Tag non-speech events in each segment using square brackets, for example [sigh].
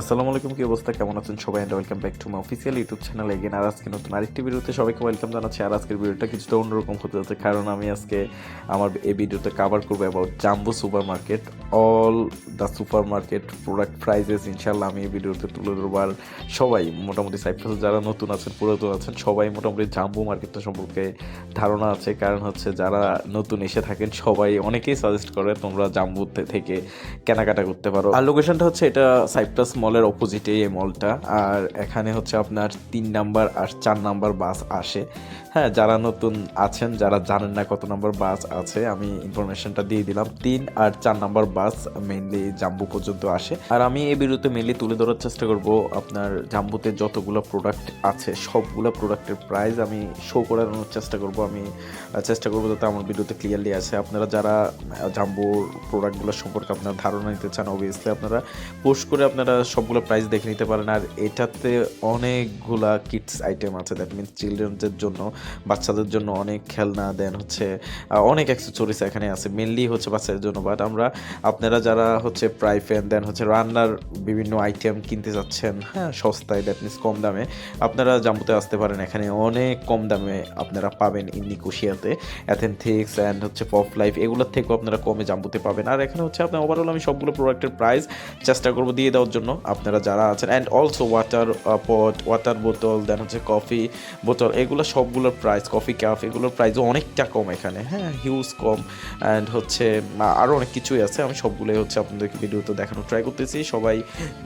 আসসালামু আলাইকুম, কি অবস্থা? কেমন আছেন সবাই? And welcome back to my official YouTube channel again আর আজকে নতুন আরেকটি ভিডিওতে সবাইকে ওয়েলকাম জানাচ্ছি। আর আজকের ভিডিওটা কিছুটা অন্যরকম হতে যাচ্ছে, কারণ আমি আজকে আমার এই ভিডিওতে কাভার করব about jumbo supermarket all the supermarket product prices ইনশাল্লাহ আমি এই ভিডিওতে তুলে ধরবো। আর সবাই মোটামুটি সাইপ্রাসে যারা নতুন আছেন, পুরাতন আছেন, সবাই মোটামুটি জাম্বো মার্কেটটা সম্পর্কে ধারণা আছে। কারণ হচ্ছে যারা নতুন এসে থাকেন, সবাই অনেকেই সাজেস্ট করে তোমরা জাম্বু থেকে কেনাকাটা করতে পারো। আর লোকেশনটা হচ্ছে এটা সাইপ্রাস মলের অপোজিটে এই মলটা। আর এখানে হচ্ছে আপনার তিন নাম্বার আর চার নাম্বার বাস আসে। হ্যাঁ যারা নতুন আছেন, যারা জানেন না কত নাম্বার বাস আছে, আমি ইনফরমেশনটা দিয়ে দিলাম। তিন আর চার নাম্বার বাস মেনলি জাম্বু পর্যন্ত আসে। আর আমি এই বিরুদ্ধে মেনলি তুলে ধরার চেষ্টা করব আপনার জাম্বুতে যতগুলো প্রোডাক্ট আছে, সবগুলো প্রোডাক্টের প্রাইস আমি শো করানোর চেষ্টা করব। আমি চেষ্টা করব যাতে আমার ভিডিওতে ক্লিয়ারলি আছে আপনারা যারা জাম্বুর প্রোডাক্টগুলো সম্পর্কে আপনার ধারণা নিতে চান অবভিয়াসলি আপনারা পোস্ট করে আপনারা সবগুলো প্রাইস দেখে নিতে পারেন। আর এটাতে অনেকগুলা কিডস আইটেম আছে। দ্যাট মিনস চিলড্রেনদের জন্য, বাচ্চাদের জন্য অনেক খেলনা দেন হচ্ছে অনেক অ্যাক্সেসরিজ এখানে আছে। মেনলি হচ্ছে বাচ্চাদের জন্য। বাট আমরা, আপনারা যারা হচ্ছে প্রাই ফ্যান দেন হচ্ছে রান্নার বিভিন্ন আইটেম কিনতে যাচ্ছেন হ্যাঁ সস্তায় দ্যাট মিনস কম দামে, আপনারা জাম্বুতে আসতে পারেন। এখানে অনেক কম দামে আপনারা পাবেন ইন নিকোশিয়াতে অ্যাথেন্টিক্স অ্যান্ড হচ্ছে পপ লাইফ এগুলোর থেকেও আপনারা কমে জাম্বুতে পাবেন। আর এখানে হচ্ছে আপনার ওভারঅল আমি সবগুলো প্রোডাক্টের প্রাইস চেষ্টা করব দিয়ে দেওয়ার জন্য। আপনারা যারা আছেন and also water pot water বোতল দেন হচ্ছে কফি বোতল এগুলো সবগুলোর প্রাইস কফি ক্যাফ এগুলোর প্রাইসও অনেকটা কম এখানে। হ্যাঁ হিউজ কম। অ্যান্ড হচ্ছে আরও অনেক কিছুই আছে। আমি সবগুলোই হচ্ছে আপনাদেরকে ভিডিওতে দেখানোর ট্রাই করতেছি। সবাই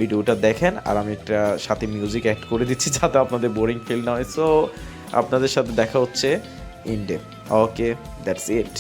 ভিডিওটা দেখেন, আর আমি একটা সাথে মিউজিক অ্যাড করে দিচ্ছি [laughs] যাতে আপনাদের বোরিং ফিল না হয়। সো আপনাদের সাথে দেখা হচ্ছে ইন্ডে okay that's it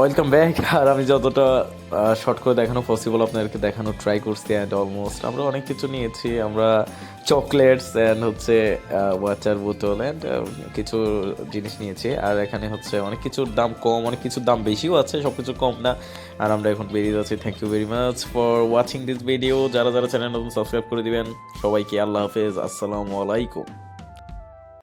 welcome back [laughs] আর আমি যতটা শর্ট করে দেখানো পসিবল আপনাদেরকে দেখানো ট্রাই করছি অ্যান্ড অলমোস্ট আমরা অনেক কিছু নিয়েছি। আমরা চকলেটস অ্যান্ড হচ্ছে ওয়াটার বোতল অ্যান্ড কিছু জিনিস নিয়েছি। আর এখানে হচ্ছে অনেক কিছুর দাম কম, অনেক কিছুর দাম বেশিও আছে সব কিছু কম না। আর আমরা এখন বেরিয়ে যাচ্ছি। Thank you very much for watching this video যারা যারা চ্যানেল নতুন সাবস্ক্রাইব করে দিবেন। সবাইকে আল্লাহ হাফেজ। আসসালামু আলাইকুম।